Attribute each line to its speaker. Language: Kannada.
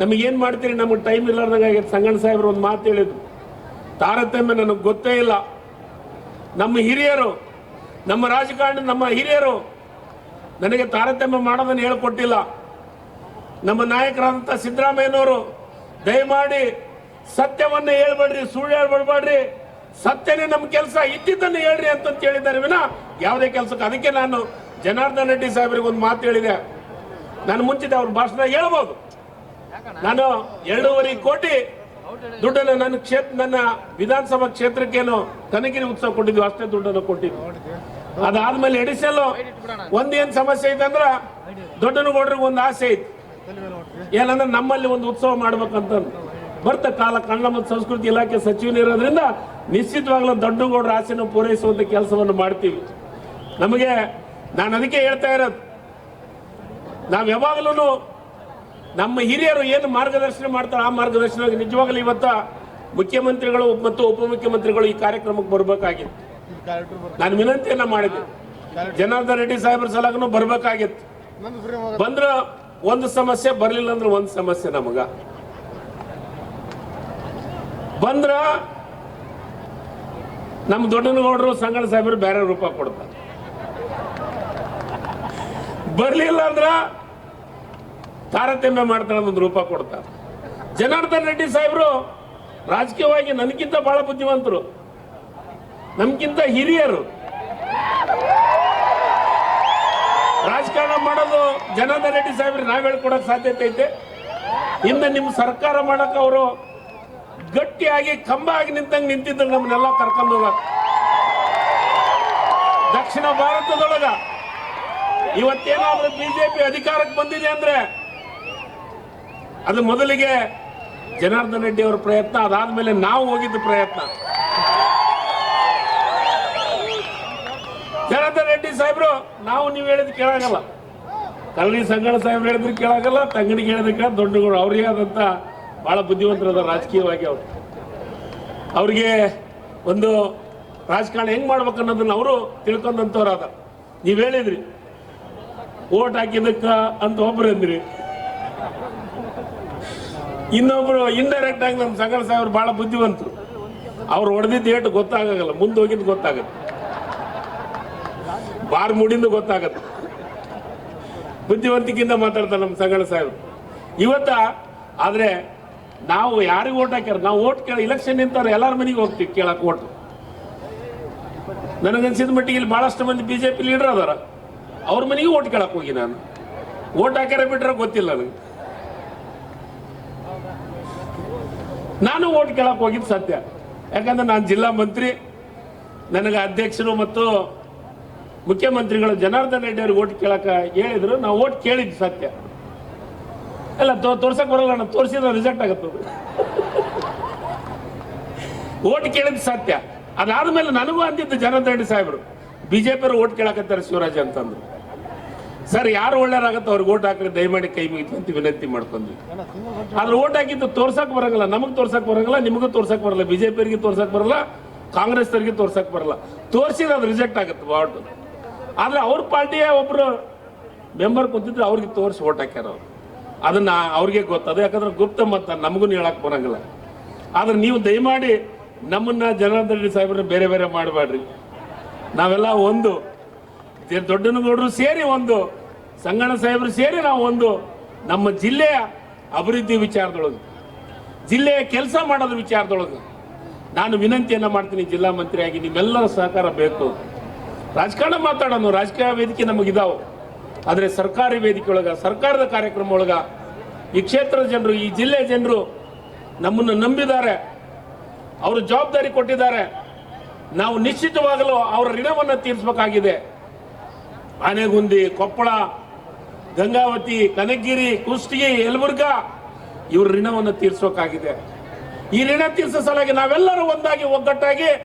Speaker 1: ನಮಗೇನು ಮಾಡ್ತೀರಿ? ನಮಗೆ ಟೈಮ್ ಇಲ್ಲಾರ್ದಂಗೆ ಸಂಗಣ್ಣ ಸಾಹೇಬರು ಒಂದು ಮಾತು ಹೇಳಿದ್ರು. ತಾರತಮ್ಯ ನನಗೆ ಗೊತ್ತೇ ಇಲ್ಲ. ನಮ್ಮ ಹಿರಿಯರು, ನಮ್ಮ ರಾಜಕಾರಣ, ನಮ್ಮ ಹಿರಿಯರು ನನಗೆ ತಾರತಮ್ಯ ಮಾಡೋದನ್ನು ಹೇಳ್ಕೊಟ್ಟಿಲ್ಲ. ನಮ್ಮ ನಾಯಕರಾದಂಥ ಸಿದ್ದರಾಮಯ್ಯನವರು, ದಯಮಾಡಿ ಸತ್ಯವನ್ನ ಹೇಳ್ಬೇಡ್ರಿ, ಸುಳ್ಳು ಹೇಳ್ಬಿಡ್ಬೇಡ್ರಿ. ಸತ್ಯನೇ ನಮ್ಮ ಕೆಲಸ, ಇದ್ದಿದ್ದನ್ನು ಹೇಳ್ರಿ ಅಂತ ಹೇಳಿದ್ದಾರೆ. ವಿನ ಯಾವುದೇ ಕೆಲಸಕ್ಕೆ ಅದಕ್ಕೆ ನಾನು ಜನಾರ್ದನ್ ರೆಡ್ಡಿ ಸಾಹೇಬ್ರಿಗೆ ಒಂದು ಮಾತು ಹೇಳಿದೆ. ನಾನು ಮುಂಚಿತ ಅವ್ರ ಭಾಷಣ ಹೇಳ್ಬೋದು. ನಾನು ಎರಡೂವರೆ ಕೋಟಿ ದುಡ್ಡನ್ನು ನನ್ನ ಕ್ಷೇತ್ರ ನನ್ನ ವಿಧಾನಸಭಾ ಕ್ಷೇತ್ರಕ್ಕೇನು ಕನಗಿರಿ ಉತ್ಸವ ಕೊಟ್ಟಿದ್ವಿ ಅಷ್ಟೇ ದುಡ್ಡನ್ನು ಕೊಟ್ಟಿದ್ವಿ. ಅದಾದ್ಮೇಲೆ ಒಂದು ಒಂದೇನ್ ಸಮಸ್ಯೆ ಐತೆ ಅಂದ್ರ ದೊಡ್ಡನಗೌಡ್ರಿಗೆ ಒಂದು ಆಸೆ ಐತಿ. ಏನಂದ್ರೆ ನಮ್ಮಲ್ಲಿ ಒಂದು ಉತ್ಸವ ಮಾಡ್ಬೇಕಂತ ಬರ್ತ ಕಾಲ ಕನ್ನಡ ಮತ್ತು ಸಂಸ್ಕೃತಿ ಇಲಾಖೆ ಸಚಿವನಿರೋದ್ರಿಂದ ನಿಶ್ಚಿತವಾಗ್ಲೂ ದೊಡ್ಡಗೌಡರ ಆಸೆನ ಪೂರೈಸುವಂತ ಕೆಲಸವನ್ನು ಮಾಡ್ತೀವಿ. ನಮಗೆ ನಾನು ಅದಕ್ಕೆ ಹೇಳ್ತಾ ಇರೋದು ನಾವು ಯಾವಾಗಲೂ ನಮ್ಮ ಹಿರಿಯರು ಏನು ಮಾರ್ಗದರ್ಶನ ಮಾಡ್ತಾರೆ ಆ ಮಾರ್ಗದರ್ಶನ ನಿಜವಾಗಲೂ ಇವತ್ತು ಮುಖ್ಯಮಂತ್ರಿಗಳು ಮತ್ತು ಉಪಮುಖ್ಯಮಂತ್ರಿಗಳು ಈ ಕಾರ್ಯಕ್ರಮಕ್ಕೆ ಬರಬೇಕಾಗಿತ್ತು. ನಾನು ವಿನಂತಿಯನ್ನ ಮಾಡಿದ್ದೆ ಜನಾರ್ದನ್ ರೆಡ್ಡಿ ಸಾಹೇಬ್ರ ಸಲಗನು ಬರಬೇಕಾಗಿತ್ತು. ಬಂದ್ರ ಒಂದು ಸಮಸ್ಯೆ ಬರಲಿಲ್ಲ ಅಂದ್ರೆ ಒಂದು ಸಮಸ್ಯೆ ನಮಗ. ಬಂದ್ರ ನಮ್ಮ ದೊಡ್ಡನಗೌಡರು ಸಂಗಣ ಸಾಹೇಬರು ಬೇರೆ ರೂಪ ಕೊಡ್ತಾರೆ. ಬರಲಿಲ್ಲ ಅಂದ್ರ ತಾರತಮ್ಯ ಮಾಡ್ತಾರೆ ಒಂದು ರೂಪ ಕೊಡ್ತಾರೆ. ಜನಾರ್ದನ್ ರೆಡ್ಡಿ ಸಾಹೇಬರು ರಾಜಕೀಯವಾಗಿ ನನಗಿಂತ ಬಹಳ ಬುದ್ಧಿವಂತರು. ನಮ್ಗಿಂತ ಹಿರಿಯರು. ರಾಜಕಾರಣ ಮಾಡೋದು ಜನಾರ್ದನ್ ರೆಡ್ಡಿ ಸಾಹೇಬ್ರಿ ನಾವ್ ಹೇಳ್ಕೊಡಕ್ ಸಾಧ್ಯತೆ ಐತೆ. ಇನ್ನು ನಿಮ್ಮ ಸರ್ಕಾರ ಮಾಡಕ್ ಅವರು ಗಟ್ಟಿಯಾಗಿ ಕಂಬ ಆಗಿ ನಿಂತಂಗೆ ನಿಂತಿದ್ರು ನಮ್ಮನ್ನೆಲ್ಲ ಕರ್ಕೊಂಡು ಹೋಗಕ್. ದಕ್ಷಿಣ ಭಾರತದೊಳಗ ಇವತ್ತೇನಾದ್ರೂ ಬಿಜೆಪಿ ಅಧಿಕಾರಕ್ಕೆ ಬಂದಿದೆ ಅಂದ್ರೆ ಅದು ಮೊದಲಿಗೆ ಜನಾರ್ದನ್ ರೆಡ್ಡಿ ಅವರ ಪ್ರಯತ್ನ, ಅದಾದ್ಮೇಲೆ ನಾವು ಹೋಗಿದ್ದ ಪ್ರಯತ್ನ. ಜನಾರ್ದನ್ ರೆಡ್ಡಿ ಸಾಹೇಬ್ರು, ನಾವು ನೀವು ಹೇಳಿದ್ ಕೇಳಾಗಲ್ಲ. ಕಲ್ಲಿ ಸಂಗಣ ಸಾಹೇಬ್ರು ಹೇಳಿದ್ರು ಕೇಳಾಗಲ್ಲ, ತಂಗಡಿಗೆ ಹೇಳಿದಕ್ಕೆ ದೊಡ್ಡಗಳು ಅವ್ರಿಗೆ ಆದಂತ ಬಹಳ ಬುದ್ಧಿವಂತರದ ರಾಜಕೀಯವಾಗಿ ಅವರು. ಅವ್ರಿಗೆ ಒಂದು ರಾಜಕಾರಣ ಹೆಂಗ್ ಮಾಡ್ಬೇಕು ಅನ್ನೋದನ್ನ ಅವರು ತಿಳ್ಕೊಂಡಂತವ್ರಾದ. ನೀವ್ ಹೇಳಿದ್ರಿ, ಓಟ್ ಹಾಕಿದಕ್ಕ ಅಂತ ಒಬ್ರು ಅಂದ್ರಿ. ಇನ್ನೊಬ್ರು ಇಂಡೈರೆಕ್ಟ್ ಆಗಿ ನಮ್ಮ ಸಂಗಣ ಸಾಹೇಬ್ರು ಬಹಳ ಬುದ್ಧಿವಂತರು. ಅವ್ರು ಹೊಡೆದಿದ್ದು ಏಟು ಗೊತ್ತಾಗಲ್ಲ, ಮುಂದೆ ಹೋಗಿದ್ದು ಗೊತ್ತಾಗತ್ತೆ. ಬಾರ್ ಮುಡಿಂದ ಗೊತ್ತಾಗತ್ತೆ. ಬುದ್ಧಿವಂತಿಕೆಯಿಂದ ಮಾತಾಡ್ತಾರೆ ನಮ್ಮ ಸಂಗಣ ಸಾಹೇಬ್ರು. ಇವತ್ತ ಆದ್ರೆ ನಾವು ಯಾರಿಗೆ ಓಟ್ ಹಾಕ್ಯಾರ? ನಾವು ಓಟ್ ಕೇಳ ಇಲೆಕ್ಷನ್ ನಿಂತವ್ರೆ ಎಲ್ಲಾರ ಮನೆಗೆ ಹೋಗ್ತೀವಿ ಕೇಳಕ್ ಓಟ್. ನನಗನ್ಸಿದ ಮಟ್ಟಿಗೆ ಇಲ್ಲಿ ಬಹಳಷ್ಟು ಮಂದಿ ಬಿಜೆಪಿ ಲೀಡರ್ ಅದಾರ. ಅವ್ರ ಮನೆಗೆ ಓಟ್ ಕೇಳಕ್ ಹೋಗಿ ನಾನು. ಓಟ್ ಹಾಕ್ಯಾರ ಬಿಟ್ರೆ ಗೊತ್ತಿಲ್ಲ ನನಗೆ. ನಾನು ಓಟ್ ಕೇಳಕ್ ಹೋಗಿದ್ದು ಸತ್ಯ. ಯಾಕಂದ್ರೆ ನಾನು ಜಿಲ್ಲಾ ಮಂತ್ರಿ, ನನಗೆ ಅಧ್ಯಕ್ಷರು ಮತ್ತು ಮುಖ್ಯಮಂತ್ರಿಗಳು ಜನಾರ್ದನ್ ರೆಡ್ಡಿ ಅವ್ರಿಗೆ ಓಟ್ ಕೇಳಕ ಹೇಳಿದ್ರು. ನಾವು ಓಟ್ ಕೇಳಿದ್ದು ಸತ್ಯ. ಅಲ್ಲ ತೋರ್ಸಕ್ ಬರಲ್ಲ ನಾನು ತೋರಿಸಿದ್ರೆ ರಿಸಲ್ಟ್ ಆಗುತ್ತೆ. ಓಟ್ ಕೇಳಿದ್ದು ಸತ್ಯ. ಅದಾದ್ಮೇಲೆ ನನಗೂ ಅಂದಿದ್ದು ಜನಾರ್ದನ್ ರೆಡ್ಡಿ ಸಾಹೇಬರು. ಬಿಜೆಪಿ ಓಟ್ ಕೇಳಕತ್ತಾರೆ ಶಿವರಾಜ್ ಅಂತಂದ್ರು. ಸರ್, ಯಾರು ಒಳ್ಳೆಯರಾಗತ್ತೆ ಅವ್ರಿಗೆ ಓಟ್ ಹಾಕ್ರಿ, ದಯಮಾಡಿ ಕೈ ಮುಗಿತು ಅಂತ ವಿನಂತಿ ಮಾಡ್ಕೊಂಡ್ವಿ. ಆದ್ರೆ ಓಟ್ ಹಾಕಿದ್ದು ತೋರ್ಸಕ್ ಬರಂಗಿಲ್ಲ, ನಮಗ್ ತೋರ್ಸಕ್ ಬರಂಗಿಲ್ಲ, ನಿಮಗೂ ತೋರ್ಸಕ್ ಬರಲ್ಲ, ಬಿಜೆಪಿಯವರಿಗೆ ತೋರ್ಸಕ್ ಬರಲ್ಲ ಕಾಂಗ್ರೆಸ್ ಅವರಿಗೆ ತೋರ್ಸಕ್ ಬರಲ್ಲ. ತೋರಿಸಿದ್ರೆ ಅದು ರಿಜೆಕ್ಟ್ ಆಗುತ್ತೆ ವಾರ್ಡ್ ಆದ್ರೆ ಅವ್ರ ಪಾರ್ಟಿಯ ಒಬ್ರು ಮೆಂಬರ್ ಕುಂತಿದ್ರು ಅವ್ರಿಗೆ ತೋರಿಸಿ ಓಟ್ ಹಾಕ್ಯಾರ ಅವ್ರು. ಅದನ್ನ ಅವ್ರಿಗೆ ಗೊತ್ತದ, ಯಾಕಂದ್ರೆ ಗುಪ್ತ ಮತ ನಮಗೂ ಹೇಳಕ್ ಬರಂಗಿಲ್ಲ. ಆದ್ರೆ ನೀವು ದಯಮಾಡಿ ನಮ್ಮನ್ನ ಜನಾರ್ದನ್ ರೆಡ್ಡಿ ಸಾಹೇಬ್ರನ್ನ ಬೇರೆ ಬೇರೆ ಮಾಡಬೇಡ್ರಿ. ನಾವೆಲ್ಲ ಒಂದು ದೊಡ್ಡನ ದೊಡ್ಡನಗೌಡರು ಸೇರಿ ಒಂದು ಸಂಗಣ ಸಾಹೇಬರು ಸೇರಿ ನಾವು ಒಂದು ನಮ್ಮ ಜಿಲ್ಲೆಯ ಅಭಿವೃದ್ಧಿ ವಿಚಾರದೊಳಗೆ, ಜಿಲ್ಲೆಯ ಕೆಲಸ ಮಾಡೋದ್ರ ವಿಚಾರದೊಳಗೆ ನಾನು ವಿನಂತಿಯನ್ನ ಮಾಡ್ತೀನಿ ಜಿಲ್ಲಾ ಮಂತ್ರಿಯಾಗಿ, ನಿಮ್ಮೆಲ್ಲರ ಸಹಕಾರ ಬೇಕು. ರಾಜಕಾರಣ ಮಾತಾಡೋಣ ರಾಜಕೀಯ ವೇದಿಕೆ ನಮಗಿದಾವೆ ಆದರೆ ಸರ್ಕಾರಿ ವೇದಿಕೆ ಒಳಗೆ, ಸರ್ಕಾರದ ಕಾರ್ಯಕ್ರಮ ಒಳಗೆ ಈ ಕ್ಷೇತ್ರದ ಜನರು, ಈ ಜಿಲ್ಲೆಯ ಜನರು ನಮ್ಮನ್ನು ನಂಬಿದ್ದಾರೆ. ಅವರು ಜವಾಬ್ದಾರಿ ಕೊಟ್ಟಿದ್ದಾರೆ. ನಾವು ನಿಶ್ಚಿತವಾಗಲು ಅವರ ಋಣವನ್ನು ತೀರಿಸಬೇಕಾಗಿದೆ. ಆನೆಗುಂದಿ, ಕೊಪ್ಪಳ ಗಂಗಾವತಿ ಕನಕಗಿರಿ ಕುಷ್ಟಗಿ ಯಲಬುರ್ಗಾ ಇವ್ರ ಋಣವನ್ನು ತೀರ್ಸೋಕಾಗಿದೆ. ಈ ಋಣ ತೀರ್ಸೋ ಸಲುವಾಗಿ ನಾವೆಲ್ಲರೂ ಒಂದಾಗಿ ಒಗ್ಗಟ್ಟಾಗಿ